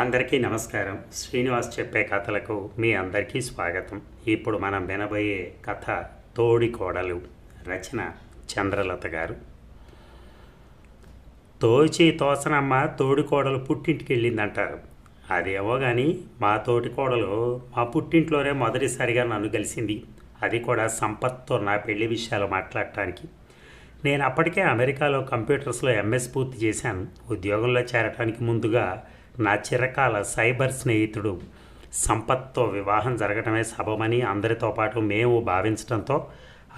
అందరికీ నమస్కారం. శ్రీనివాస్ చెప్పే కథలకు మీ అందరికీ స్వాగతం. ఇప్పుడు మనం వినబోయే కథ తోడి కోడలు రచన చంద్రలత గారు. తోచి తోసనమ్మ తోడి కోడలు పుట్టింటికి వెళ్ళిందంటారు. అదేమో కానీ మా తోటి కోడలు మా పుట్టింట్లోనే మొదటిసారిగా నన్ను కలిసింది. అది కూడా సంపత్తో నా పెళ్ళి విషయాలు మాట్లాడటానికి. నేను అప్పటికే అమెరికాలో కంప్యూటర్స్లో ఎంఎస్ పూర్తి చేశాను. ఉద్యోగంలో చేరటానికి ముందుగా నా చిరకాల సైబర్ స్నేహితుడు. సంపత్తో వివాహం జరగటమే సబమని అందరితో పాటు మేము భావించడంతో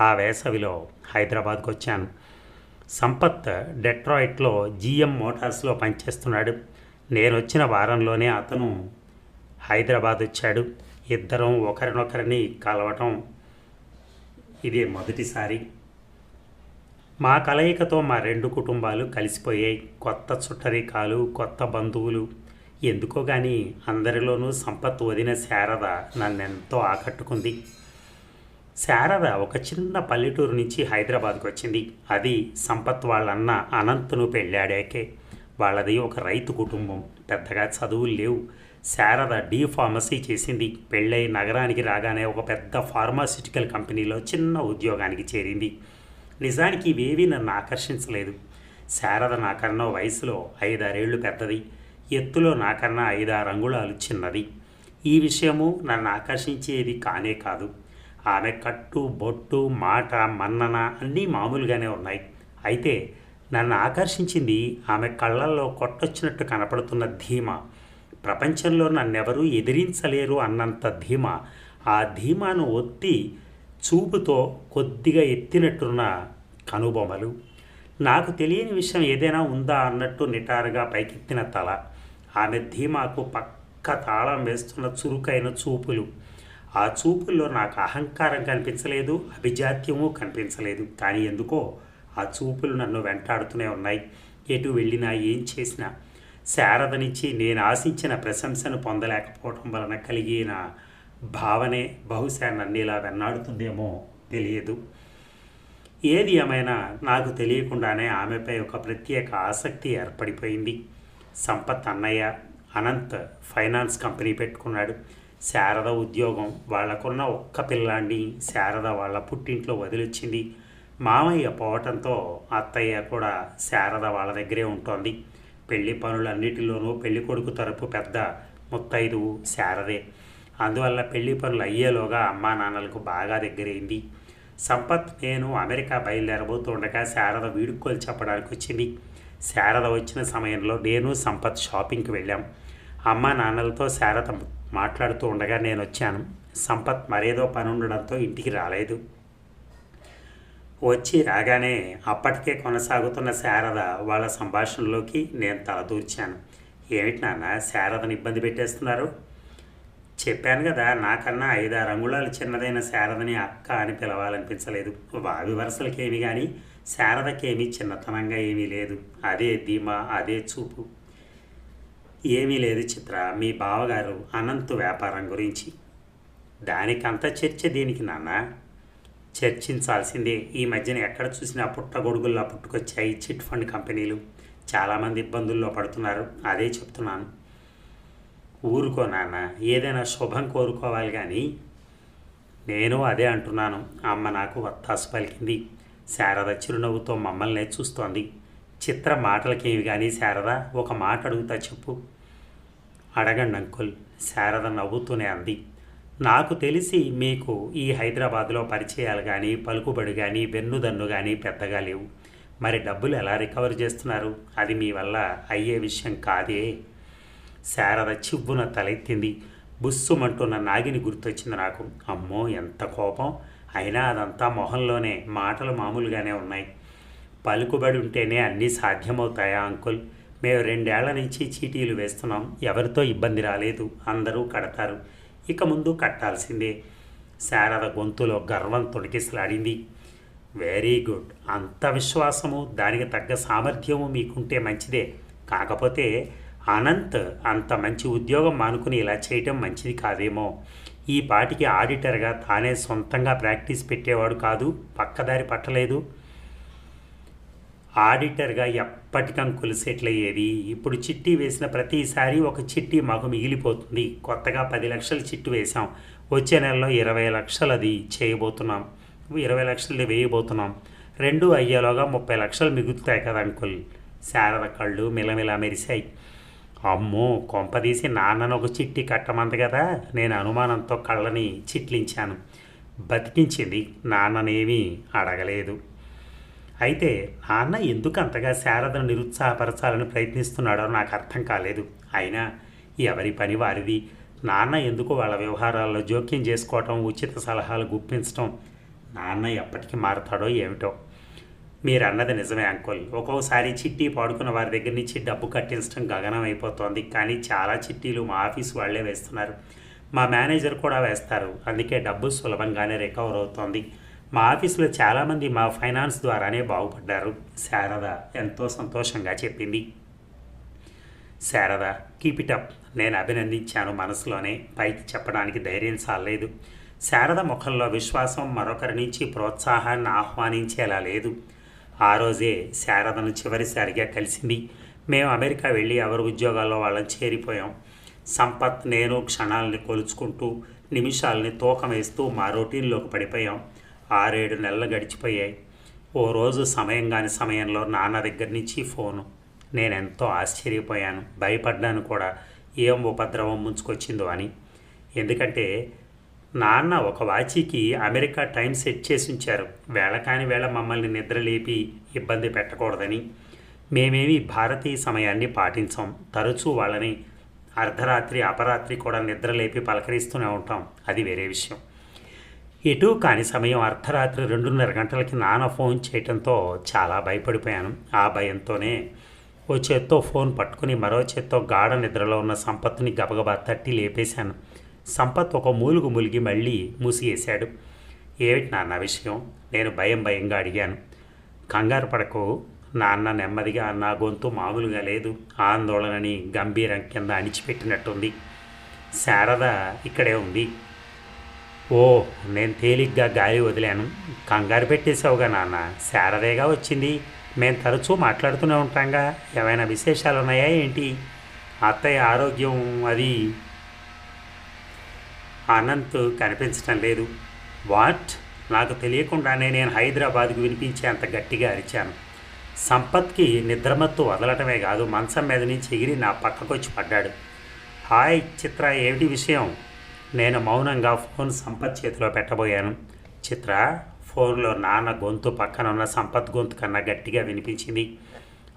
ఆ వేసవిలో హైదరాబాద్కు వచ్చాను సంపత్ డెట్రాయిట్లో జిఎం మోటార్స్లో పనిచేస్తున్నాడు. నేను వచ్చిన వారంలోనే అతను హైదరాబాద్ వచ్చాడు ఇద్దరం ఒకరినొకరిని కలవటం ఇదే మొదటిసారి. మా కలయికతో మా రెండు కుటుంబాలు కలిసిపోయాయి. కొత్త చుట్టరికాలు కొత్త బంధువులు ఎందుకో కానీ అందరిలోనూ సంపత్ వదిన శారద నన్నెంతో ఆకట్టుకుంది. శారద ఒక చిన్న పల్లెటూరు నుంచి హైదరాబాద్కు వచ్చింది. అది సంపత్ వాళ్ళన్న అనంత్ను పెళ్ళాడాకే. వాళ్ళది ఒక రైతు కుటుంబం. పెద్దగా చదువులు లేవు. శారద డీ ఫార్మసీ చేసింది. పెళ్ళై నగరానికి రాగానే ఒక పెద్ద ఫార్మాసిటికల్ కంపెనీలో చిన్న ఉద్యోగానికి చేరింది. నిజానికి ఇవేవీ నన్ను ఆకర్షించలేదు. శారద నాకన్నా వయసులో ఐదారేళ్ళు పెద్దది. ఎత్తులో నాకన్నా ఐదారు అంగుళాలు చిన్నది. ఈ విషయము నన్ను ఆకర్షించేది కానే కాదు. ఆమె కట్టు బొట్టు మాట మన్నన అన్నీ మామూలుగానే ఉన్నాయి. అయితే నన్ను ఆకర్షించింది ఆమె కళ్ళల్లో కొట్టొచ్చినట్టు కనపడుతున్న ధీమా. ప్రపంచంలో నన్నెవరూ ఎదిరించలేరు అన్నంత ధీమ. ఆ ధీమాను ఒత్తి చూపుతో కొద్దిగా ఎత్తినట్టున్న కనుబొమలు. నాకు తెలియని విషయం ఏదైనా ఉందా అన్నట్టు నిటారుగా పైకెత్తిన తల. ఆమె ధీమాకు పక్క తాళం వేస్తున్న చురుకైన చూపులు. ఆ చూపుల్లో నాకు అహంకారం కనిపించలేదు అభిజాత్యము కనిపించలేదు. కానీ ఎందుకో ఆ చూపులు నన్ను వెంటాడుతూనే ఉన్నాయి. ఎటు వెళ్ళినా ఏం చేసినా శారద నుంచి నేను ఆశించిన ప్రశంసను పొందలేకపోవటం వలన కలిగిన భావనే బహుశా నన్ను ఇలా వెన్నాడుతుందేమో తెలియదు. ఏది ఏమైనా నాకు తెలియకుండానే ఆమెపై ఒక ప్రత్యేక ఆసక్తి ఏర్పడిపోయింది. సంపత్ అన్నయ్య అనంత్ ఫైనాన్స్ కంపెనీ పెట్టుకున్నాడు. శారద ఉద్యోగం వాళ్ళకున్న ఒక్క పిల్లాన్ని శారద వాళ్ళ పుట్టింట్లో వదిలిచ్చింది. మామయ్య పోవటంతో అత్తయ్య కూడా శారద వాళ్ళ దగ్గరే ఉంటోంది. పెళ్ళి పనులన్నిటిలోనూ పెళ్ళి కొడుకు తరపు పెద్ద ముత్తైదు శారదే. అందువల్ల పెళ్ళి పనులు అయ్యేలోగా అమ్మా నాన్నలకు బాగా దగ్గరైంది. సంపత్ నేను అమెరికా బయలుదేరబోతుండగా శారద వీడుకోలు చెప్పడానికి వచ్చింది శారద వచ్చిన సమయంలో నేను సంపత్ షాపింగ్కి వెళ్ళాం. అమ్మా నాన్నలతో శారద మాట్లాడుతూ ఉండగా నేను వచ్చాను. సంపత్ మరేదో పని ఉండడంతో ఇంటికి రాలేదు. వచ్చి రాగానే అప్పటికే కొనసాగుతున్న శారద వాళ్ళ సంభాషణలోకి నేను తలదూర్చాను ఏమిటి నాన్న శారదను ఇబ్బంది పెట్టేస్తున్నారు? చెప్పాను కదా నాకన్నా ఐదారు అంగుళాలు చిన్నదైన శారదని అక్క అని పిలవాలనిపించలేదు. వావి వరుసలకేమి కానీ శారదకేమీ చిన్నతనంగా ఏమీ లేదు. అదే ధీమా అదే చూపు. ఏమీ లేదు చిత్ర మీ బావగారు అనంతు వ్యాపారం గురించి. దానికంత చర్చ దీనికి నాన్న. చర్చించాల్సిందే. ఈ మధ్యన ఎక్కడ చూసినా పుట్టగొడుగుల్లా పుట్టుకొచ్చాయి చిట్ ఫండ్ కంపెనీలు. చాలామంది ఇబ్బందుల్లో పడుతున్నారు. అదే చెప్తున్నాను. ఊరుకో నాన్న. ఏదైనా శుభం కోరుకోవాలి కానీ నేను అదే అంటున్నాను. అమ్మ నాకు వత్తాసు పలికింది. శారద చిరునవ్వుతో మమ్మల్నే చూస్తోంది. చిత్ర మాటలకేవి కానీ శారద ఒక మాట అడుగుతా చెప్పు. అడగండి అంకుల్ శారద నవ్వుతూనే అంది. నాకు తెలిసి మీకు ఈ హైదరాబాద్లో పరిచయాలు కానీ పలుకుబడి కానీ వెన్నుదన్ను కానీ పెద్దగా లేవు. మరి డబ్బులు ఎలా రికవర్ చేస్తున్నారు? అది మీ వల్ల అయ్యే విషయం కాదే. శారద చివ్వున తలెత్తింది. బుస్సుమంటున్న నాగిని గుర్తొచ్చింది నాకు. అమ్మో ఎంత కోపం! అయినా అదంతా మొహంలోనే మాటలు మామూలుగానే ఉన్నాయి. పలుకుబడి ఉంటేనే అన్నీ సాధ్యమవుతాయా అంకుల్? మేము రెండేళ్ళ నుంచి చీటీలు వేస్తున్నాం. ఎవరితో ఇబ్బంది రాలేదు. అందరూ కడతారు. ఇక ముందు కట్టాల్సిందే. శారద గొంతులో గర్వం తొడికిసలాడింది వెరీ గుడ్. అంత విశ్వాసము దానికి తగ్గ సామర్థ్యము మీకుంటే మంచిదే. కాకపోతే అనంత్ అంత మంచి ఉద్యోగం మానుకుని ఇలా చేయటం మంచిది కాదేమో. ఈ పాటికి ఆడిటర్గా తానే సొంతంగా ప్రాక్టీస్ పెట్టేవాడు కాదు పక్కదారి పట్టలేదు. ఆడిటర్గా ఎప్పటికం కొలిసేట్లయ్యేది. ఇప్పుడు చిట్టి వేసిన ప్రతిసారి ఒక చిట్టి మాకు మిగిలిపోతుంది. కొత్తగా పది లక్షలు చిట్టు వేసాం వచ్చే నెలలో ఇరవై లక్షలు అది చేయబోతున్నాం. ఇరవై లక్షలు వేయబోతున్నాం. రెండు అయ్యేలోగా ముప్పై లక్షలు మిగులుతాయి కదా అంకుల్. శారద కళ్ళు మిలమిలా మెరిశాయి. అమ్మో కొంపదీసి నాన్నను ఒక చిట్టి కట్టమంది కదా. నేను అనుమానంతో కళ్ళని చిట్లించాను. బతికించింది నాన్ననేమీ అడగలేదు. అయితే నాన్న ఎందుకు అంతగా శారదను నిరుత్సాహపరచాలని ప్రయత్నిస్తున్నాడో నాకు అర్థం కాలేదు. అయినా ఎవరి పని వారిది. నాన్న ఎందుకు వాళ్ళ వ్యవహారాల్లో జోక్యం చేసుకోవటం ఉచిత సలహాలు గుప్పించటం నాన్న ఎప్పటికీ మారతాడో ఏమిటో. మీరు అన్నది నిజమే అంకుల్. ఒక్కోసారి చిట్టి పాడుకున్న వారి దగ్గర నుంచి డబ్బు కట్టించడం గగనం అయిపోతోంది కానీ చాలా చిట్టీలు మా ఆఫీస్ వాళ్ళే వేస్తున్నారు. మా మేనేజర్ కూడా వేస్తారు. అందుకే డబ్బు సులభంగానే రికవర్ అవుతోంది. మా ఆఫీసులో చాలామంది మా ఫైనాన్స్ ద్వారానే బాగుపడ్డారు. శారద ఎంతో సంతోషంగా చెప్పింది. శారద కీప్ ఇట్ అప్ నేను అభినందించాను మనసులోనే. పైకి చెప్పడానికి ధైర్యం చాలలేదు. శారద ముఖంలో విశ్వాసం మరొకరి నుంచి ప్రోత్సాహాన్ని ఆహ్వానించేలా లేదు. ఆ రోజే శారదను చివరిసారిగా కలిసింది. మేము అమెరికా వెళ్ళి ఎవరి ఉద్యోగాల్లో వాళ్ళని చేరిపోయాం. సంపత్ నేను క్షణాలని కొలుచుకుంటూ నిమిషాలని తూకం వేస్తూ మా రొటీన్లోకి పడిపోయాం. ఆరేడు నెలలు గడిచిపోయాయి. ఓ రోజు సమయం కాని సమయంలో నాన్న దగ్గర నుంచి ఫోను. నేనెంతో ఆశ్చర్యపోయాను. భయపడ్డాను కూడా. ఏం ఉపద్రవం ముంచుకొచ్చిందో అని. ఎందుకంటే నాన్న ఒక వాచీకి అమెరికా టైం సెట్ చేసి ఉంచారు. వేళ కాని వేళ మమ్మల్ని నిద్రలేపి ఇబ్బంది పెట్టకూడదని. మేమేమి భారతీయ సమయాన్ని పాటించాం. తరచూ వాళ్ళని అర్ధరాత్రి అపరాత్రి కూడా నిద్రలేపి పలకరిస్తూనే ఉంటాం. అది వేరే విషయం. ఎటు కాని సమయం అర్ధరాత్రి రెండున్నర గంటలకి నాన్న ఫోన్ చేయటంతో చాలా భయపడిపోయాను. ఆ భయంతోనే ఓ చేత్తో ఫోన్ పట్టుకుని మరో చేత్తో గాఢ నిద్రలో ఉన్న సంపత్తుని గబగబా తట్టి లేపేశాను. సంపత్ ఒక మూలుగు ములిగి మళ్ళీ మూసివేశాడు. ఏమిటి నాన్న విషయం? నేను భయం భయంగా అడిగాను. కంగారు పడకు. నాన్న నెమ్మదిగా నా గొంతు మామూలుగా లేదు. ఆందోళనని గంభీరం కింద అణిచిపెట్టినట్టుంది. శారద ఇక్కడే ఉంది. ఓ నేను తేలిగ్గా గాలి వదిలాను. కంగారు పెట్టేశావుగా నాన్న. శారదేగా వచ్చింది. మేము తరచూ మాట్లాడుతూనే ఉంటాంగా. ఏమైనా విశేషాలు ఉన్నాయా ఏంటి? అత్తయ్య ఆరోగ్యం అది అనంత్ కనిపించటం లేదు. వాట్? నాకు తెలియకుండానే నేను హైదరాబాద్కు వినిపించే అంత గట్టిగా అరిచాను. సంపత్కి నిద్రమత్తు వదలటమే కాదు మంచం మీద నుంచి ఎగిరి నా పక్కకొచ్చి పడ్డాడు. హాయ్ చిత్ర ఏమిటి విషయం? నేను మౌనంగా ఫోన్ సంపత్ చేతిలో పెట్టబోయాను. చిత్ర ఫోన్లో నాన్న గొంతు పక్కన ఉన్న సంపత్ గొంతు కన్నా గట్టిగా వినిపించింది.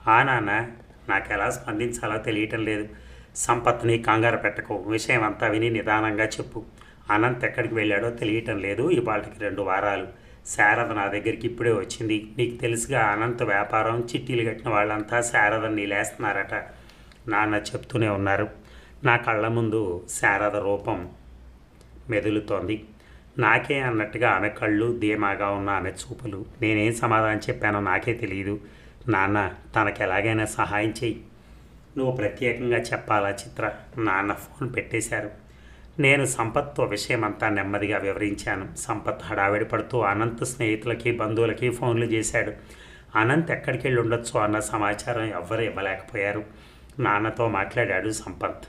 ఆ నాన్న నాకు ఎలా స్పందించాలో తెలియటం లేదు. సంపత్ని కంగారు పెట్టకు విషయం అంతా విని నిదానంగా చెప్పు. అనంత్ ఎక్కడికి వెళ్ళాడో తెలియటం లేదు. ఇవాళకి రెండు వారాలు. శారద నా దగ్గరికి ఇప్పుడే వచ్చింది. నీకు తెలుసుగా అనంత్ వ్యాపారం చిట్టీలు కట్టిన వాళ్ళంతా శారదని లేస్తున్నారట. నాన్న చెప్తూనే ఉన్నారు. నా కళ్ళ ముందు శారద రూపం మెదులుతోంది. నాకే అన్నట్టుగా ఆమె కళ్ళు ధీమాగా ఉన్న ఆమె చూపులు. నేనేం సమాధానం చెప్పానో నాకే తెలియదు నాన్న తనకు ఎలాగైనా సహాయం చెయ్యి. నువ్వు ప్రత్యేకంగా చెప్పాలా చిత్ర? నాన్న ఫోన్ పెట్టేశారు. నేను సంపత్తో విషయమంతా నెమ్మదిగా వివరించాను. సంపత్ హడావిడి పడుతూ అనంత్ స్నేహితులకి బంధువులకి ఫోన్లు చేశాడు. అనంత్ ఎక్కడికి వెళ్ళి ఉండొచ్చు అన్న సమాచారం ఎవ్వరు ఇవ్వలేకపోయారు. నాన్నతో మాట్లాడాడు సంపత్.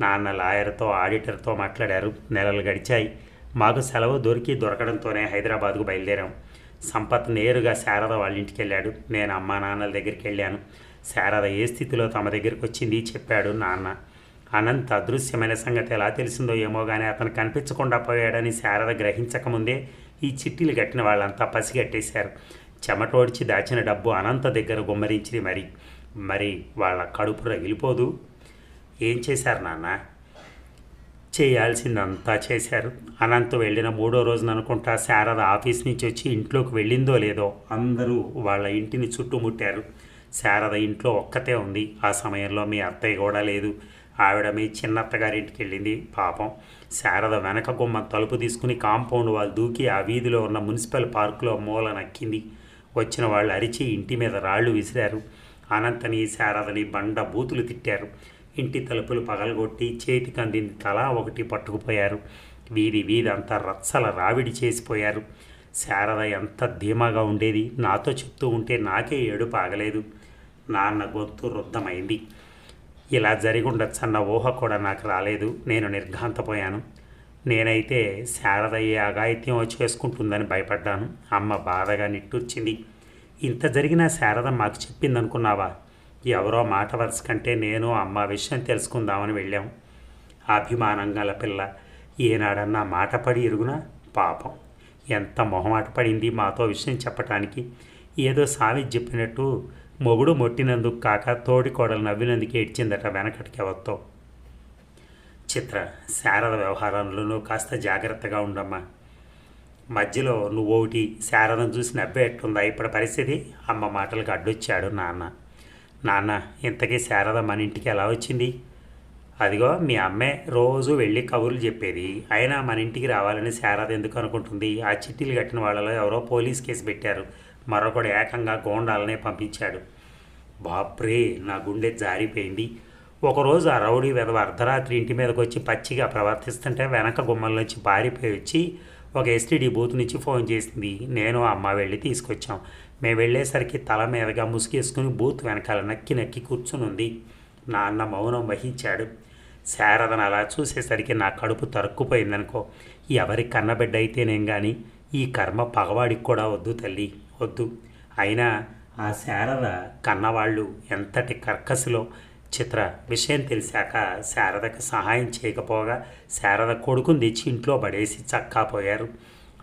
నాన్న లాయర్తో ఆడిటర్తో మాట్లాడారు. నెలలు గడిచాయి. మాకు సెలవు దొరికి దొరకడంతోనే హైదరాబాద్కు బయలుదేరాం. సంపత్ నేరుగా శారద వాళ్ళ ఇంటికి వెళ్ళాడు నేను అమ్మా నాన్నల దగ్గరికి వెళ్ళాను శారద ఏ స్థితిలో తమ దగ్గరికి వచ్చింది చెప్పాడు నాన్న. అనంత్ అదృశ్యమైన సంగతి ఎలా తెలిసిందో ఏమో కానీ అతను కనిపించకుండా పోయాడని శారద గ్రహించకముందే ఈ చిట్టీలు కట్టిన వాళ్ళంతా పసిగట్టేశారు. చెమటోడ్చి దాచిన డబ్బు అనంత దగ్గర గుమ్మరించింది మరి. మరి వాళ్ళ కడుపు రగిలిపోదు. ఏం చేశారు నాన్న? చేయాల్సిందంతా చేశారు. అనంత వెళ్ళిన మూడో రోజున అనుకుంటా శారద ఆఫీస్ నుంచి వచ్చి ఇంట్లోకి వెళ్ళిందో లేదో అందరూ వాళ్ళ ఇంటిని చుట్టుముట్టారు. శారద ఇంట్లో ఒక్కతే ఉంది. ఆ సమయంలో మీ అత్తయ్య కూడా లేదు. ఆవిడ మీ చిన్నత్తగారింటికి వెళ్ళింది పాపం శారద వెనక గుమ్మ తలుపు తీసుకుని కాంపౌండ్ వాళ్ళు దూకి ఆ వీధిలో ఉన్న మున్సిపల్ పార్కులో మూల నక్కింది. వచ్చిన వాళ్ళు అరిచి ఇంటి మీద రాళ్ళు విసిరారు. అనంతని శారదని బండ బూతులు తిట్టారు. ఇంటి తలుపులు పగలగొట్టి చేతికి అందింది తలా ఒకటి పట్టుకుపోయారు. వీధి వీధి అంతా రచ్చల రావిడి చేసిపోయారు. శారద ఎంత ధీమాగా ఉండేది. నాతో చెప్తూ ఉంటే నాకే ఏడుపు ఆగలేదు. నాన్న గొంతు రుద్ధమైంది ఇలా జరిగి ఉండొచ్చన్న ఊహ కూడా నాకు రాలేదు. నేను నిర్ఘాంతపోయాను. నేనైతే శారదయ్యే అఘాయిత్యం వచ్చి వేసుకుంటుందని భయపడ్డాను. అమ్మ బాధగా నిట్టూర్చింది. ఇంత జరిగినా శారద మాకు చెప్పిందనుకున్నావా? ఎవరో మాట వరుస కంటే నేను అమ్మ విషయం తెలుసుకుందామని వెళ్ళాం. అభిమానం గల పిల్ల ఏనాడన్నా మాట పడి ఇరుగునా పాపం. ఎంత మొహమాట పడింది మాతో విషయం చెప్పటానికి. ఏదో సావి చెప్పినట్టు మొగుడు మొట్టినందుకు కాక తోడి కోడలు నవ్వినందుకు ఏడ్చిందట వెనకటికి అవత్తో చిత్ర శారద వ్యవహారంలోనూ కాస్త జాగ్రత్తగా ఉండమ్మా. మధ్యలో నువ్వు ఒకటి శారదను చూసి నవ్వేట్టుందా ఇప్పుడు పరిస్థితి? అమ్మ మాటలకు అడ్డొచ్చాడు నాన్న. నాన్న ఇంతకీ శారద మన ఇంటికి ఎలా వచ్చింది? అదిగో మీ అమ్మే రోజు వెళ్ళి కబుర్లు చెప్పేది. అయినా మన ఇంటికి రావాలని శారద ఎందుకు అనుకుంటుంది? ఆ చిట్టీలు కట్టిన వాళ్ళలో ఎవరో పోలీస్ కేసు పెట్టారు. మరొకడు ఏకంగా గోండాలనే పంపించాడు. బాప్రే నా గుండె జారిపోయింది. ఒకరోజు ఆ రౌడీ వెధవ అర్ధరాత్రి ఇంటి మీదకి వచ్చి పచ్చిగా ప్రవర్తిస్తుంటే వెనక గుమ్మల్లోంచి పారిపోయి వచ్చి ఒక ఎస్టీడీ బూత్ నుంచి ఫోన్ చేసింది. నేను అమ్మ వెళ్ళి తీసుకొచ్చాం. మేము వెళ్ళేసరికి తల మీదగా ముసుగేసుకుని బూత్ వెనకాల నక్కి నక్కి కూర్చునుంది. నాన్న మౌనం వహించాడు. శారదను అలా చూసేసరికి నా కడుపు తరుక్కుపోయిందనుకో. ఎవరి కన్నబిడ్డ అయితేనేం కానీ ఈ కర్మ పగవాడికి కూడా వద్దు తల్లి. వద్దు. అయినా ఆ శారద కన్నవాళ్ళు ఎంతటి కర్కశలో? చిత్ర విషయం తెలిసాక శారదకు సహాయం చేయకపోగా శారద కొడుకుని తెచ్చి ఇంట్లో పడేసి చక్కాపోయారు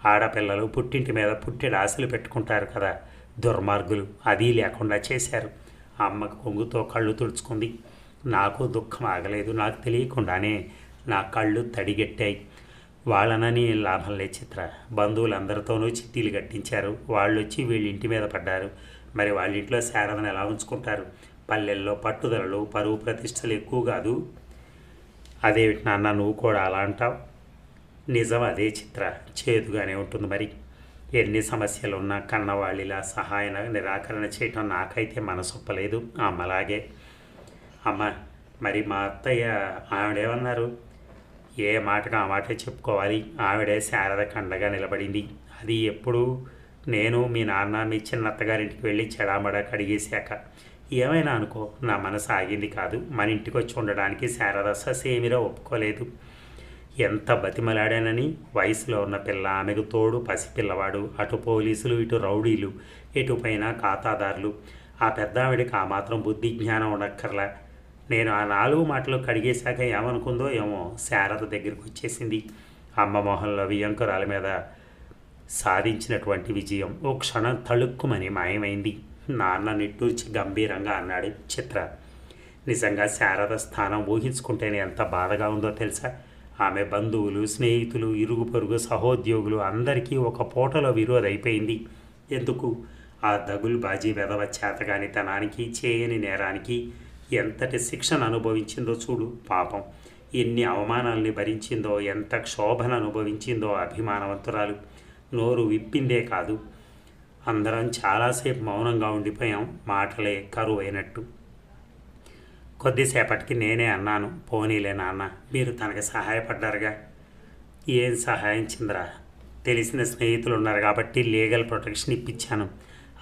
ఆడపిల్లలు పుట్టింటి మీద పుట్టిన ఆశలు పెట్టుకుంటారు కదా. దుర్మార్గులు అది లేకుండా చేశారు. అమ్మకు కొంగుతో కళ్ళు తుడుచుకుంది. నాకు దుఃఖం ఆగలేదు నాకు తెలియకుండానే నా కళ్ళు తడిగెట్టాయి. వాళ్ళనని లాభం లే చిత్ర. బంధువులందరితోనూ చిట్టీలు కట్టించారు. వాళ్ళు వచ్చి వీళ్ళ ఇంటి మీద పడ్డారు. మరి వాళ్ళ ఇంట్లో శారదను ఎలా ఉంచుకుంటారు? పల్లెల్లో పట్టుదలలు పరువు ప్రతిష్టలు ఎక్కువ కాదు. అదేమిటి నాన్న నువ్వు కూడా అలా అంటావు? నిజం అదే చిత్ర. చేదుగానే ఉంటుంది మరి. ఎన్ని సమస్యలు ఉన్నా కన్నవాళ్ళిలా సహాయ నిరాకరణ చేయటం నాకైతే మనసొప్పలేదు. అమ్మలాగే. అమ్మ మరి మా అత్తయ్య ఆవిడేమన్నారు? ఏ మాటకు ఆ మాటే చెప్పుకోవాలి. ఆవిడే శారద కండగా నిలబడింది. అది ఎప్పుడు? నేను మీ నాన్న మీ చిన్న అత్తగారింటికి వెళ్ళి చెడామడా కడిగేశాక. ఏమైనా అనుకో నా మనసు ఆగింది కాదు. మన ఇంటికి వచ్చి ఉండడానికి శారద ససేమిరా ఒప్పుకోలేదు. ఎంత బతిమలాడానని? వయసులో ఉన్న పిల్ల ఆమెకు తోడు పసిపిల్లవాడు. అటు పోలీసులు ఇటు రౌడీలు ఇటుపైన ఖాతాదారులు. ఆ పెద్దావిడికి ఆ మాత్రం బుద్ధి జ్ఞానం ఉండక్కర్లా. నేను ఆ నాలుగు మాటలు కడిగేశాక ఏమనుకుందో ఏమో శారద దగ్గరికి వచ్చేసింది. అమ్మ మొహంలో వియంకురాల మీద సాధించినటువంటి విజయం ఓ క్షణం తళుక్కుమని మాయమైంది. నాన్న నిట్టూర్చి గంభీరంగా అన్నాడు చిత్ర నిజంగా శారద స్థానం ఊహించుకుంటేనే ఎంత బాధగా ఉందో తెలుసా? ఆమె బంధువులు స్నేహితులు ఇరుగు పొరుగు సహోద్యోగులు అందరికీ ఒక పూటలో విరోధైపోయింది. ఎందుకు? ఆ దగులు బాజీ వెధవచ్చేతగాని తనానికి చేయని నేరానికి ఎంతటి శిక్షను అనుభవించిందో చూడు పాపం. ఎన్ని అవమానాల్ని భరించిందో ఎంత క్షోభను అనుభవించిందో అభిమానవంతురాలు. నోరు విప్పిందే కాదు. అందరం చాలాసేపు మౌనంగా ఉండిపోయాం మాటలే కరువు అయినట్టు కొద్దిసేపటికి నేనే అన్నాను పోనీలే నాన్న మీరు తనకి సహాయపడ్డారుగా. ఏం సహాయం చిందరా? తెలిసిన స్నేహితులు ఉన్నారు కాబట్టి లీగల్ ప్రొటెక్షన్ ఇప్పించాను.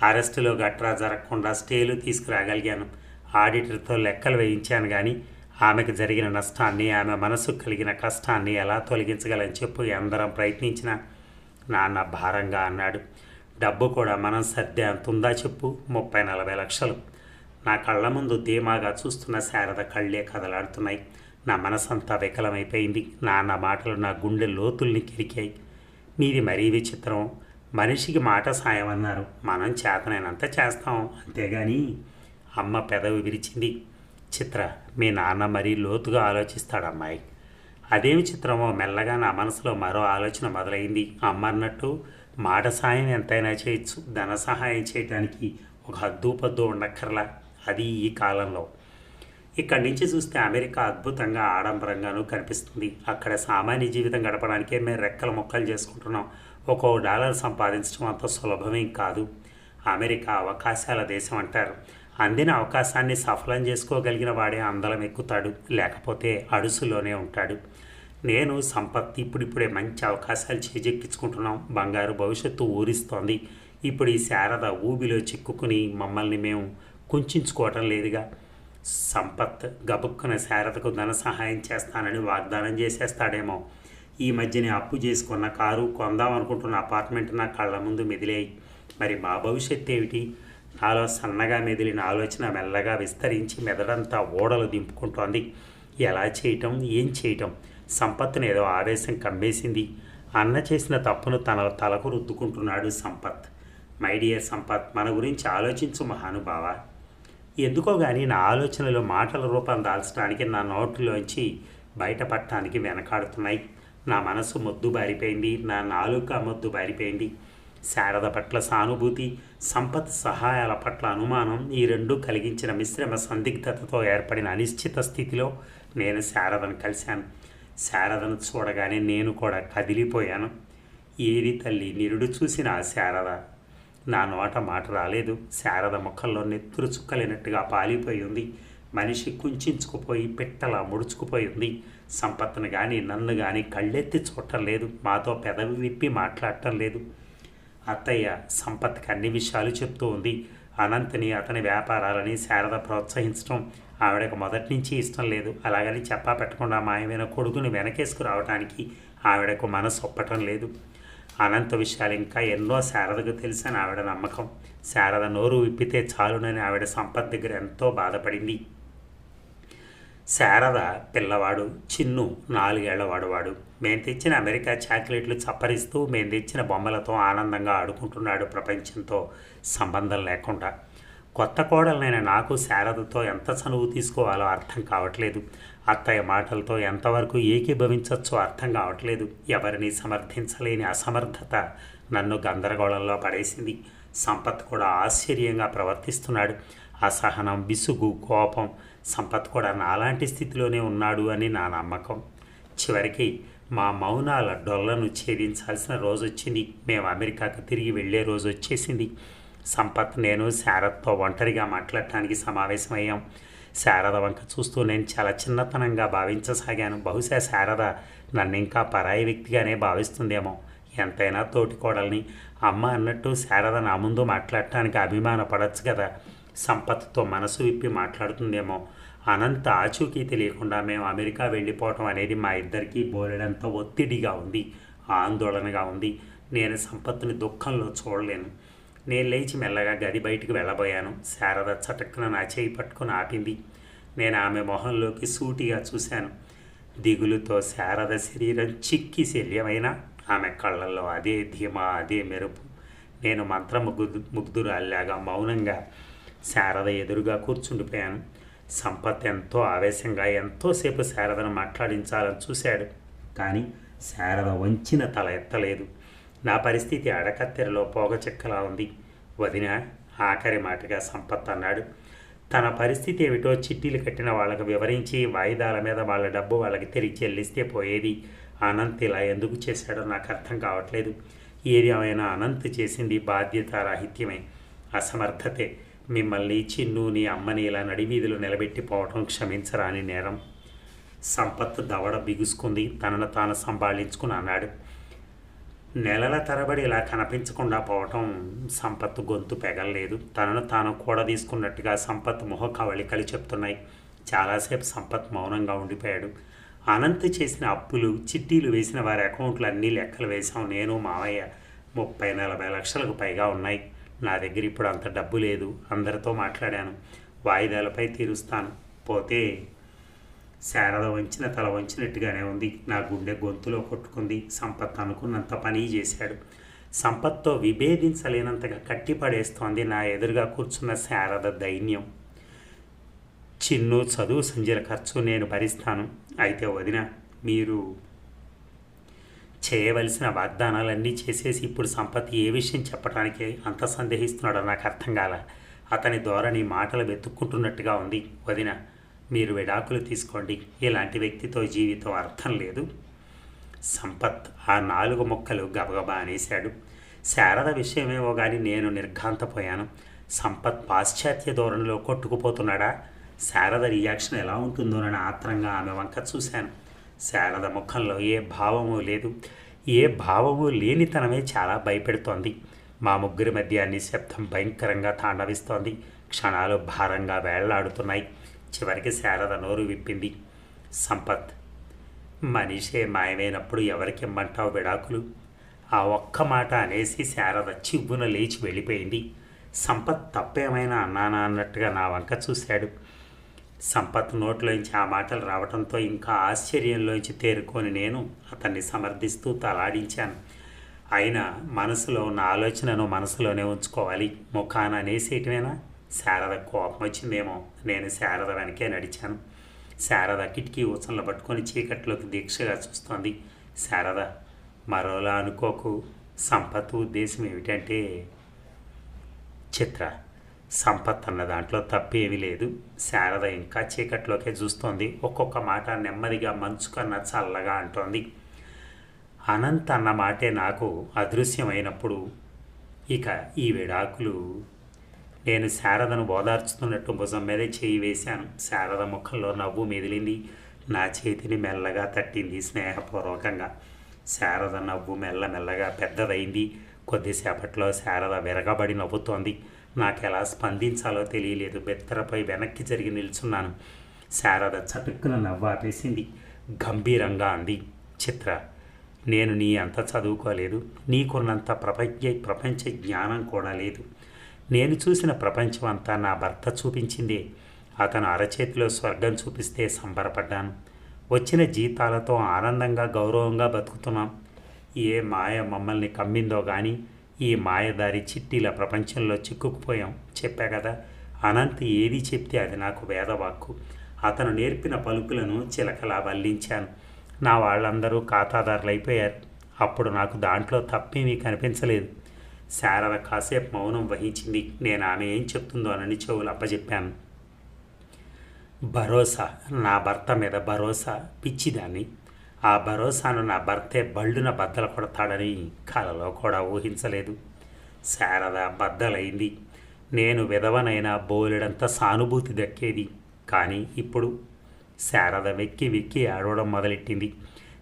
అరెస్టులో గట్రా జరగకుండా స్టేలు తీసుకురాగలిగాను. ఆడిటర్తో లెక్కలు వేయించాను కానీ ఆమెకు జరిగిన నష్టాన్ని ఆమె మనసుకు కలిగిన కష్టాన్ని ఎలా తొలగించగలని చెప్పు అందరం ప్రయత్నించిన నాన్న భారంగా అన్నాడు. డబ్బు కూడా మనం సర్దే అంత ఉందా చెప్పు? ముప్పై నలభై లక్షలు. నా కళ్ళ ముందు ధీమాగా చూస్తున్న శారద కళ్ళే కదలాడుతున్నాయి. నా మనసంతా వికలమైపోయింది. నాన్న మాటలు నా గుండె లోతుల్ని కిరికాయి. మీది మరీ విచిత్రం. మనిషికి మాట సాయం అన్నారు మనం చేతనైనంత చేస్తాం. అంతేగాని అమ్మ పెదవి విరిచింది. చిత్ర మీ నాన్న మరీ లోతుగా ఆలోచిస్తాడు అమ్మాయి. అదేమి చిత్రమో మెల్లగా నా మనసులో మరో ఆలోచన మొదలైంది. అమ్మ అన్నట్టు మాట సాయం ఎంతైనా చేయొచ్చు. ధన సహాయం చేయడానికి ఒక హద్దు పద్దు ఉండక్కర్లా. అది ఈ కాలంలో. ఇక్కడి నుంచి చూస్తే అమెరికా అద్భుతంగా ఆడంబరంగానూ కనిపిస్తుంది. అక్కడ సామాన్య జీవితం గడపడానికే మేము రెక్కల మొక్కలు చేసుకుంటున్నాం. ఒక్కో డాలర్ సంపాదించడం అంత సులభమేం కాదు. అమెరికా అవకాశాల దేశం అంటారు. అందిన అవకాశాన్ని సఫలం చేసుకోగలిగిన వాడే అందలం ఎక్కుతాడు లేకపోతే అడుసులోనే ఉంటాడు. నేను సంపత్ ఇప్పుడిప్పుడే మంచి అవకాశాలు చేజెక్కించుకుంటున్నాం. బంగారు భవిష్యత్తు ఊరిస్తోంది. ఇప్పుడు ఈ శారద ఊబిలో చిక్కుకుని మమ్మల్ని మేము కుంచుకోవటం లేదుగా. సంపత్ గబుక్కున శారదకు ధన సహాయం చేస్తానని వాగ్దానం చేసేస్తాడేమో. ఈ మధ్యనే అప్పు చేసుకున్న కారు కొందాం అనుకుంటున్న అపార్ట్మెంట్ నా కళ్ళ ముందు మెదిలాయి. మరి మా భవిష్యత్తు ఏమిటి నాలో సన్నగా మెదిలిన ఆలోచన మెల్లగా విస్తరించి మెదడంతా ఓడలు దింపుకుంటోంది. ఎలా చేయటం? ఏం చేయటం? సంపత్ను ఏదో ఆవేశం కమ్మేసింది. అన్న చేసిన తప్పును తన తలకు రుద్దుకుంటున్నాడు సంపత్. మై డియర్ సంపత్ మన గురించి ఆలోచించు మహానుభావ. ఎందుకో కానీ నా ఆలోచనలు మాటల రూపం దాల్చడానికి నా నోటిలోంచి బయటపడటానికి వెనకాడుతున్నాయి. నా మనసు మొద్దు బారిపోయింది. నా నాలుక మొద్దు బారిపోయింది. శారద పట్ల సానుభూతి సంపత్ సహాయాల పట్ల అనుమానం ఈ రెండు కలిగించిన మిశ్రమ సందిగ్ధతతో ఏర్పడిన అనిశ్చిత స్థితిలో నేను శారదను కలిశాను. శారదను చూడగానే నేను కూడా కదిలిపోయాను. ఏది తల్లి నిరుడు చూసిన ఆ శారద. నా నోట మాట రాలేదు. శారద ముఖంలో నెత్తురు చుక్కలేనట్టుగా పాలిపోయి ఉంది. మనిషి కుంచుకుపోయి పిట్టలా ముడుచుకుపోయి ఉంది. సంపత్తును కానీ నన్ను కానీ కళ్ళెత్తి చూడటం లేదు. మాతో పెదవి విప్పి మాట్లాడటం లేదు. అత్తయ్య సంపత్కి అన్ని విషయాలు చెప్తూ ఉంది. అనంతని అతని వ్యాపారాలని శారద ప్రోత్సహించడం ఆవిడకు మొదటి నుంచి ఇష్టం లేదు. అలాగని చెప్పా పెట్టకుండా మాయమైన కొడుకుని వెనకేసుకు రావడానికి ఆవిడకు మనసు ఒప్పటం లేదు. అనంత విషయాలు ఇంకా ఎన్నో శారదకు తెలిసిన ఆవిడ నమ్మకం. శారద నోరు విప్పితే చాలునని ఆవిడ సంపత్ దగ్గర ఎంతో బాధపడింది. శారద పిల్లవాడు చిన్ను నాలుగేళ్ళ వాడువాడు. మేము తెచ్చిన అమెరికా చాక్లెట్లు చప్పరిస్తూ మేము తెచ్చిన బొమ్మలతో ఆనందంగా ఆడుకుంటున్నాడు ప్రపంచంతో సంబంధం లేకుండా. కొత్త కోడలైన నాకు శారదతో ఎంత చనువు తీసుకోవాలో అర్థం కావట్లేదు. అత్తయ్య మాటలతో ఎంతవరకు ఏకీభవించవచ్చో అర్థం కావట్లేదు. ఎవరిని సమర్థించలేని అసమర్థత నన్ను గందరగోళంలో పడేసింది. సంపత్ కూడా ఆశ్చర్యంగా ప్రవర్తిస్తున్నాడు. అసహనం విసుగు కోపం సంపత్ కూడా నాలాంటి స్థితిలోనే ఉన్నాడు అని నా నమ్మకం. చివరికి మా మౌనాల డొల్లను ఛేదించాల్సిన రోజు వచ్చింది మేము అమెరికాకు తిరిగి వెళ్ళే రోజు వచ్చేసింది సంపత్ నేను శారదతో ఒంటరిగా మాట్లాడటానికి సమావేశమయ్యాం. శారద వంక చూస్తూ నేను చాలా చిన్నతనంగా భావించసాగాను. బహుశా శారద నన్ను ఇంకా పరాయి వ్యక్తిగానే భావిస్తుందేమో. ఎంతైనా తోటి కోడల్ని అమ్మ అన్నట్టు శారద నా ముందు మాట్లాడటానికి అభిమానపడచ్చు కదా. సంపత్తో మనసు విప్పి మాట్లాడుతుందేమో. అనంత ఆచూకీ తెలియకుండా మేము అమెరికా వెళ్ళిపోవటం అనేది మా ఇద్దరికీ బోలెడంత ఒత్తిడిగా ఉంది ఆందోళనగా ఉంది. నేను సంపత్తుని దుఃఖంలో చూడలేను. నేను లేచి మెల్లగా గది బయటికి వెళ్ళబోయాను. శారద చటక్కున నా చేయి పట్టుకుని ఆపింది. నేను ఆమె మొహంలోకి సూటిగా చూశాను. దిగులుతో శారద శరీరం చిక్కి శల్యమైన ఆమె కళ్ళల్లో అదే ధీమా అదే మెరుపు. నేను మంత్రముగ్ధు ముగ్ధురాల్లాగా మౌనంగా శారద ఎదురుగా కూర్చుండిపోయాను సంపత్ ఎంతో ఆవేశంగా ఎంతోసేపు శారదను మాట్లాడించాలని చూశాడు. కానీ శారద వంచిన తల ఎత్తలేదు. నా పరిస్థితి అడకత్తెరలో పోగచెక్కలా ఉంది. వదిన ఆఖరి మాటగా సంపత్ అన్నాడు. తన పరిస్థితి ఏమిటో చిట్టీలు కట్టిన వాళ్ళకు వివరించి వాయిదాల మీద వాళ్ళ డబ్బు వాళ్ళకి తిరిగి చెల్లిస్తే పోయేది అనంత్ ఇలా ఎందుకు చేశాడో నాకు అర్థం కావట్లేదు. ఏది ఏమైనా అనంత్ చేసింది బాధ్యతారాహిత్యమే అసమర్థతే. మిమ్మల్ని చిన్ను నీ అమ్మని ఇలా నడివీధిలో నిలబెట్టిపోవటం క్షమించరాని నేరం. సంపత్ దవడ బిగుసుకుంది. తనను తాను సంభాళించుకుని అన్నాడు. నెలల తరబడి ఇలా కనిపించకుండా పోవటం సంపత్ గొంతు పెగలలేదు. తనను తాను కూడా తీసుకున్నట్టుగా సంపత్ ముఖ కవళికలు చెప్తున్నాయి. చాలాసేపు సంపత్ మౌనంగా ఉండిపోయాడు. అనంత్ చేసిన అప్పులు చిట్టీలు వేసిన వారి అకౌంట్లు అన్నీ లెక్కలు వేశాం. నేను మావయ్య ముప్పై నలభై లక్షలకు పైగా ఉన్నాయి. నా దగ్గర ఇప్పుడు అంత డబ్బు లేదు. అందరితో మాట్లాడాను. వాయిదాలపై తీరుస్తాను. పోతే శారద వంచిన తల వంచినట్టుగానే ఉంది. నా గుండె గొంతులో కొట్టుకుంది. సంపత్ అనుకున్నంత పని చేశాడు. సంపత్తో విభేదించలేనంతగా కట్టిపడేస్తోంది నా ఎదురుగా కూర్చున్న శారద దైన్యం. చిన్ను చదువు సంజల ఖర్చు నేను భరిస్తాను. అయితే వదిన మీరు చేయవలసిన వాగ్దానాలన్నీ చేసేసి ఇప్పుడు సంపత్ ఏ విషయం చెప్పడానికి అంత సందేహిస్తున్నాడో నాకు అర్థం కాల. అతని ధోరణి మాటలు వెతుక్కుంటున్నట్టుగా ఉంది. వదిన మీరు విడాకులు తీసుకోండి. ఇలాంటి వ్యక్తితో జీవితం అర్థం లేదు. సంపత్ ఆ నాలుగు మొక్కలు గబగబా అనేశాడు. శారద విషయమేమో కానీ నేను నిర్ఘాంతపోయాను. సంపత్ పాశ్చాత్య ధోరణిలో కొట్టుకుపోతున్నాడా? శారద రియాక్షన్ ఎలా ఉంటుందోనని ఆత్రంగా ఆమె వంక చూశాను. శారద ముఖంలో ఏ భావము లేదు. ఏ భావము లేనితనమే చాలా భయపెడుతోంది. మా ముగ్గురి మధ్య నిశ్శబ్దం భయంకరంగా తాండవిస్తోంది. క్షణాలు భారంగా వేళ్ళాడుతున్నాయి. చివరికి శారద నోరు విప్పింది. సంపత్ మనిషే మాయమైనప్పుడు ఎవరికి ఇమ్మంటావు విడాకులు? ఆ ఒక్క మాట అనేసి శారద చివ్వున లేచి వెళ్ళిపోయింది. సంపత్ తప్పేమైనా అన్నానా అన్నట్టుగా నా వంక చూశాడు. సంపత్ నోట్లోంచి ఆ మాటలు రావడంతో ఇంకా ఆశ్చర్యంలోంచి తేరుకొని నేను అతన్ని సమర్థిస్తూ తలాడించాను. అయినా మనసులో ఉన్న ఆలోచనను మనసులోనే ఉంచుకోవాలి. ముఖాన అనేసేయటమేనా శారద కోపం వచ్చిందేమో. నేను శారద వెనకే నడిచాను. శారద కిటికీ ఊచనలు పట్టుకొని చీకట్లోకి దీక్షగా చూస్తోంది. శారద మరోలా అనుకోకు. సంపత్ ఉద్దేశం ఏమిటంటే చిత్ర సంపత్ అన్న దాంట్లో తప్పేమీ లేదు. శారద ఇంకా చీకట్లోకే చూస్తోంది. ఒక్కొక్క మాట నెమ్మదిగా మంచు కన్నా చల్లగా అంటోంది. అనంత్ అన్న మాటే నాకు అదృశ్యమైనప్పుడు ఇక ఈ విడాకులు నేను శారదను ఓదార్చుతున్నట్టు భుజం మీదే చేయి వేశాను. శారద ముఖంలో నవ్వు మెదిలింది. నా చేతిని మెల్లగా తట్టింది స్నేహపూర్వకంగా. శారద నవ్వు మెల్లమెల్లగా పెద్దదైంది. కొద్దిసేపట్లో శారద విరగబడి నవ్వుతోంది. నాకు ఎలా స్పందించాలో తెలియలేదు. బెత్తరపై వెనక్కి జరిగి నిల్చున్నాను. శారద చటుక్కున నవ్వాపేసింది గంభీరంగా అంది చిత్ర. నేను నీ అంత చదువుకోలేదు. నీకున్నంత ప్రపంచ ప్రపంచ జ్ఞానం కూడా లేదు. నేను చూసిన ప్రపంచం అంతా నా భర్త చూపించిందే. అతను అరచేతిలో స్వర్గం చూపిస్తే సంబరపడ్డాను. వచ్చిన జీతాలతో ఆనందంగా గౌరవంగా బతుకుతున్నాం. ఏ మాయ మమ్మల్ని కమ్మిందో కానీ ఈ మాయదారి చిట్టీల ప్రపంచంలో చిక్కుకుపోయాం చెప్పా కదా. అనంత్ ఏది చెప్తే అది నాకు వేదవాక్కు. అతను నేర్పిన పలుకులను చిలకలా వల్లించాను. నా వాళ్ళందరూ ఖాతాదారులు అయిపోయారు అప్పుడు నాకు దాంట్లో తప్పేమీ కనిపించలేదు. శారద కాసేపు మౌనం వహించింది. నేను ఆమె ఏం చెప్తుందోనని చెవులు అప్పచెప్పాను భరోసా నా భర్త మీద భరోసా పిచ్చిదాన్ని. ఆ భరోసాను నా భర్తే బళ్ళున బద్దలు కొడతాడని కలలో కూడా ఊహించలేదు. శారద బద్దలైంది. నేను విధవనైనా బోలెడంత సానుభూతి దక్కేది. కానీ ఇప్పుడు శారద వెక్కి వెక్కి ఆడవడం మొదలెట్టింది.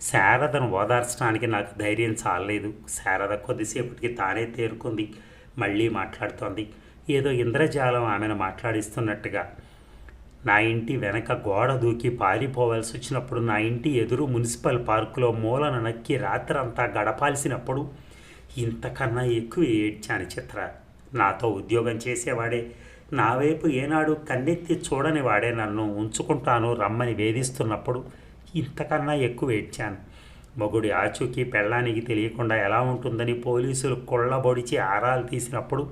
శారదను ఓదార్చడానికి నాకు ధైర్యం చాలలేదు. శారద కొద్దిసేపటికి తానే తేరుకుంది. మళ్ళీ మాట్లాడుతోంది. ఏదో ఇంద్రజాలం ఆమెను మాట్లాడిస్తున్నట్టుగా. నా ఇంటి వెనక గోడ దూకి పారిపోవాల్సి వచ్చినప్పుడు నా ఇంటి ఎదురు మున్సిపల్ పార్కులో మూలన నక్కి రాత్రంతా గడపాల్సినప్పుడు ఇంతకన్నా ఎక్కువ ఏడ్చాను చిత్ర. నాతో ఉద్యోగం చేసేవాడే నా వైపు ఏనాడు కన్నెత్తి చూడని వాడే నన్ను ఉంచుకుంటాను రమ్మని వేధిస్తున్నప్పుడు ఇంతకన్నా ఎక్కువ ఏడ్చాను. మొగుడి ఆచూకీ పెళ్ళానికి తెలియకుండా ఎలా ఉంటుందని పోలీసులు కొళ్ళబొడిచి ఆరాలు తీసినప్పుడు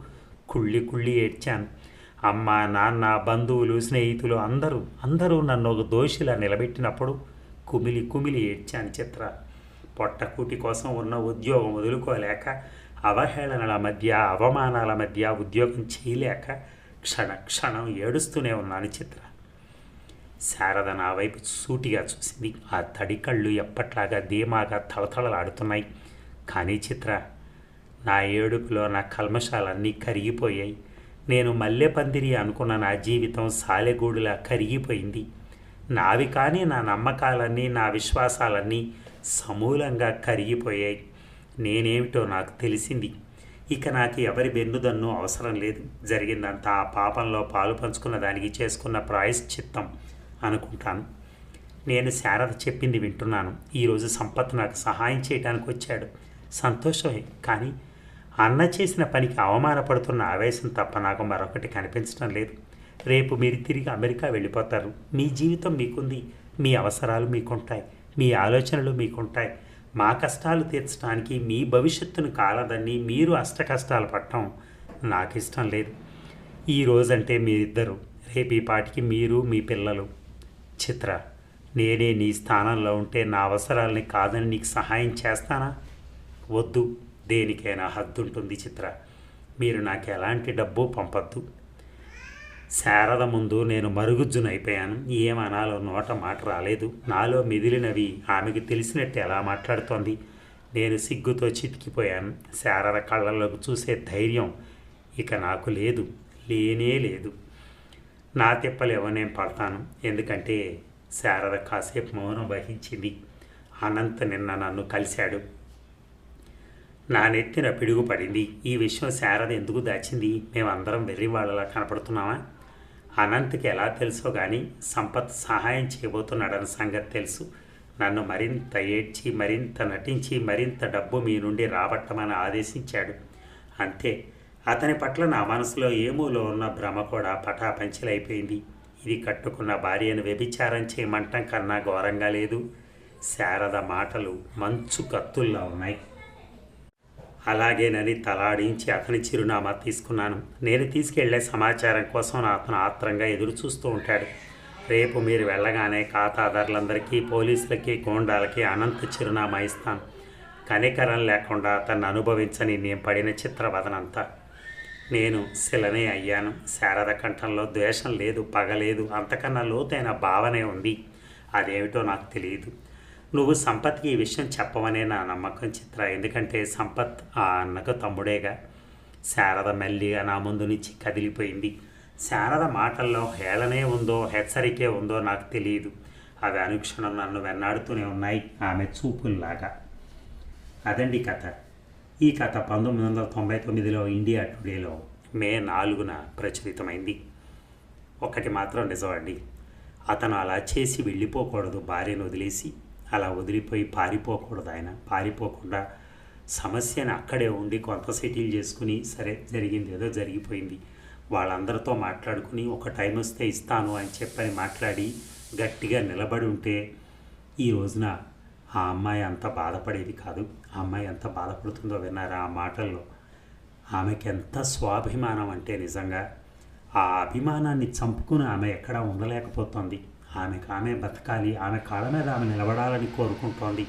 కుళ్ళి కుళ్ళి ఏడ్చాను. అమ్మ నాన్న బంధువులు స్నేహితులు అందరూ అందరూ నన్ను ఒక దోషిలా నిలబెట్టినప్పుడు కుమిలి కుమిలి ఏడ్చాను చిత్ర. పొట్టకూటి కోసం ఉన్న ఉద్యోగం వదులుకోలేక అవహేళనల మధ్య అవమానాల మధ్య ఉద్యోగం చేయలేక క్షణ క్షణం ఏడుస్తూనే ఉన్నాను చిత్ర. శారద నా వైపు సూటిగా చూసింది. ఆ తడి కళ్ళు ఎప్పట్లాగా ధీమాగా తలతళలాడుతున్నాయి కానీ చిత్ర నా ఏడుపులో నా కల్మషాలన్నీ కరిగిపోయాయి. నేను మల్లెపందిరి అనుకున్న నా జీవితం సాలెగూడులా కరిగిపోయింది. నావి కానీ నా నమ్మకాలన్నీ నా విశ్వాసాలన్నీ సమూలంగా కరిగిపోయాయి. నేనేమిటో నాకు తెలిసింది. ఇక నాకు ఎవరి బెన్నుదన్ను అవసరం లేదు. జరిగిందంతా ఆ పాపంలో పాలు పంచుకున్న దానికి చేసుకున్న ప్రాయశ్చిత్తం అనుకుంటాను. నేను శారద చెప్పింది వింటున్నాను. ఈరోజు సంపత్ నాకు సహాయం చేయడానికి వచ్చాడు. సంతోషమే కానీ అన్న చేసిన పనికి అవమానపడుతున్న ఆవేశం తప్ప నాకు మరొకటి కనిపించడం లేదు. రేపు మీరు తిరిగి అమెరికా వెళ్ళిపోతారు. మీ జీవితం మీకుంది. మీ అవసరాలు మీకుంటాయి. మీ ఆలోచనలు మీకుంటాయి. మా కష్టాలు తీర్చడానికి మీ భవిష్యత్తును కాలదని మీరు అష్ట కష్టాలు పడటం నాకు ఇష్టం లేదు. ఈ రోజంటే మీరిద్దరు రేపు ఈ పాటికి మీరు మీ పిల్లలు. చిత్ర నేనే నీ స్థానంలో ఉంటే నా అవసరాలని కాదని నీకు సహాయం చేస్తానా? వద్దు. దేనికైనా హద్దుంటుంది చిత్ర. మీరు నాకు ఎలాంటి డబ్బు పంపద్దు. శారద ముందు నేను మరుగుజ్జునైపోయాను. ఏమనాలో నోట మాట రాలేదు. నాలో మిదిలినవి ఆమెకు తెలిసినట్టు ఎలా మాట్లాడుతోంది. నేను సిగ్గుతో చితికిపోయాను. శారద కళ్ళలోకి చూసే ధైర్యం ఇక నాకు లేదు. లేనే లేదు. నా తిప్పలేవో నేను పడతాను. ఎందుకంటే శారద కాసేపు మౌనం వహించింది. అనంత్ నిన్న నన్ను కలిశాడు. నా నెత్తిన పిడుగు పడింది ఈ విషయం శారద ఎందుకు దాచింది? మేమందరం వెళ్ళి వాళ్ళలా కనపడుతున్నామా? అనంత్కి ఎలా తెలుసో కానీ సంపత్ సహాయం చేయబోతున్నాడన్న సంగతి తెలుసు. నన్ను మరింత ఏడ్చి మరింత నటించి మరింత డబ్బు మీ నుండి రాబట్టమని ఆదేశించాడు. అంతే. అతని పట్ల నా మనసులో ఏమూలో ఉన్న భ్రమ కూడా పటాపంచలైపోయింది. ఇది కట్టుకున్న భార్యను వ్యభిచారం చేయమంటం కన్నా ఘోరంగా లేదు. శారద మాటలు మంచు కత్తుల్లా ఉన్నాయి. అలాగేనని తలాడించి అతని చిరునామా తీసుకున్నాను. నేను తీసుకెళ్ళే సమాచారం కోసం అతను ఆత్రంగా ఎదురు చూస్తూ ఉంటాడు. రేపు మీరు వెళ్ళగానే ఖాతాదారులందరికీ పోలీసులకి గోండాలకి అనంత చిరునామా ఇస్తాను. కనికరం లేకుండా అతన్ని అనుభవించని నేను పడిన చిత్రవదనంతా. నేను శిలనే అయ్యాను. శారద కంఠంలో ద్వేషం లేదు పగలేదు అంతకన్నా లోతైన భావనే ఉంది. అదేమిటో నాకు తెలియదు. నువ్వు సంపత్కి ఈ విషయం చెప్పవనే నా నమ్మకం చిత్ర. ఎందుకంటే సంపత్ ఆ అన్నకు తమ్ముడేగా. శారద మెల్లిగా నా ముందు నుంచి కదిలిపోయింది. శారద మాటల్లో హేళనే ఉందో హెచ్చరికే ఉందో నాకు తెలియదు. అవి అనుక్షణం నన్ను వెన్నాడుతూనే ఉన్నాయి ఆమె చూపుల్లాగా. అదండి కథ. ఈ కథ పంతొమ్మిది వందల తొంభై తొమ్మిదిలో ఇండియా టుడేలో మే నాలుగున ప్రచురితమైంది. ఒకటి మాత్రం నిజమండి. అతను అలా చేసి వెళ్ళిపోకూడదు భార్యను వదిలేసి. అలా వదిలిపోయి పారిపోకూడదు ఆయన. పారిపోకుండా సమస్యను అక్కడే ఉండి కొంత సెటిల్ చేసుకుని సరే జరిగింది ఏదో జరిగిపోయింది. వాళ్ళందరితో మాట్లాడుకుని ఒక టైం వస్తే ఇస్తాను అని చెప్పని మాట్లాడి గట్టిగా నిలబడి ఉంటే ఈ రోజున ఆ అమ్మాయి అంత బాధపడేది కాదు. ఆ అమ్మాయి ఎంత బాధపడుతుందో విన్నారా ఆ మాటల్లో? ఆమెకి ఎంత స్వాభిమానం అంటే నిజంగా ఆ అభిమానాన్ని చంపుకుని ఆమె ఎక్కడా ఉండలేకపోతుంది. ఆమెకు ఆమె బతకాలి ఆమె కాళ్ళ మీద ఆమె నిలబడాలని కోరుకుంటోంది.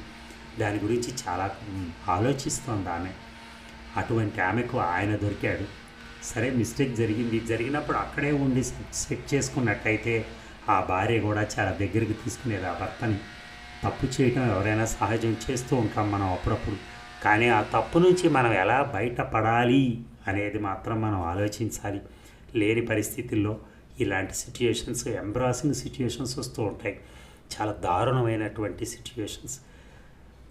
దాని గురించి చాలా ఆలోచిస్తోంది ఆమె. అటువంటి ఆమెకు ఆయన దొరికాడు. సరే మిస్టేక్ జరిగింది. జరిగినప్పుడు అక్కడే ఉండి సెట్ చేసుకున్నట్టయితే ఆ భార్య కూడా చాలా దగ్గరికి తీసుకునేది ఆ భర్తని. తప్పు చేయటం ఎవరైనా సహజం చేస్తూ ఉంటాం మనం అప్పుడప్పుడు. కానీ ఆ తప్పు నుంచి మనం ఎలా బయటపడాలి అనేది మాత్రం మనం ఆలోచించాలి. లేని పరిస్థితుల్లో ఇలాంటి సిచ్యుయేషన్స్ ఎంబ్రాసింగ్ సిచ్యుయేషన్స్ వస్తూ ఉంటాయి. చాలా దారుణమైనటువంటి సిచ్యుయేషన్స్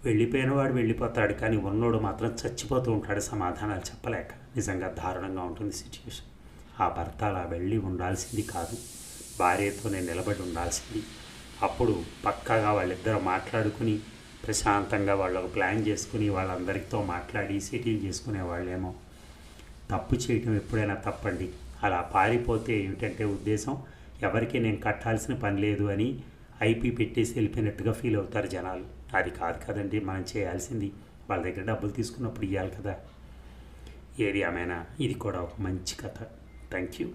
వెళ్ళిపోయిన వాడు వెళ్ళిపోతాడు కానీ ఉన్నోడు మాత్రం చచ్చిపోతూ ఉంటాడు సమాధానాలు చెప్పలేక. నిజంగా దారుణంగా ఉంటుంది సిచ్యుయేషన్ ఆ భర్త అలా వెళ్ళి ఉండాల్సింది కాదు. భార్యతోనే నిలబడి ఉండాల్సింది. అప్పుడు పక్కాగా వాళ్ళిద్దరూ మాట్లాడుకుని ప్రశాంతంగా వాళ్ళు ఒక ప్లాన్ చేసుకుని వాళ్ళందరితో మాట్లాడి సెటిల్ చేసుకునే వాళ్ళేమో తప్పు చేయటం ఎప్పుడైనా తప్పండి. అలా పారిపోతే ఏమిటంటే ఉద్దేశం? ఎవరికి నేను కట్టాల్సిన పని లేదు అని ఐపీ పెట్టేసి వెళ్ళిపోయినట్టుగా ఫీల్ అవుతారు జనాలు. అది కాదు కదండి మనం చేయాల్సింది. వాళ్ళ దగ్గర డబ్బులు తీసుకున్నప్పుడు ఇవ్వాలి కదా. ఏది ఏమైనా ఇది కూడా ఒక మంచి కథ. Thank you.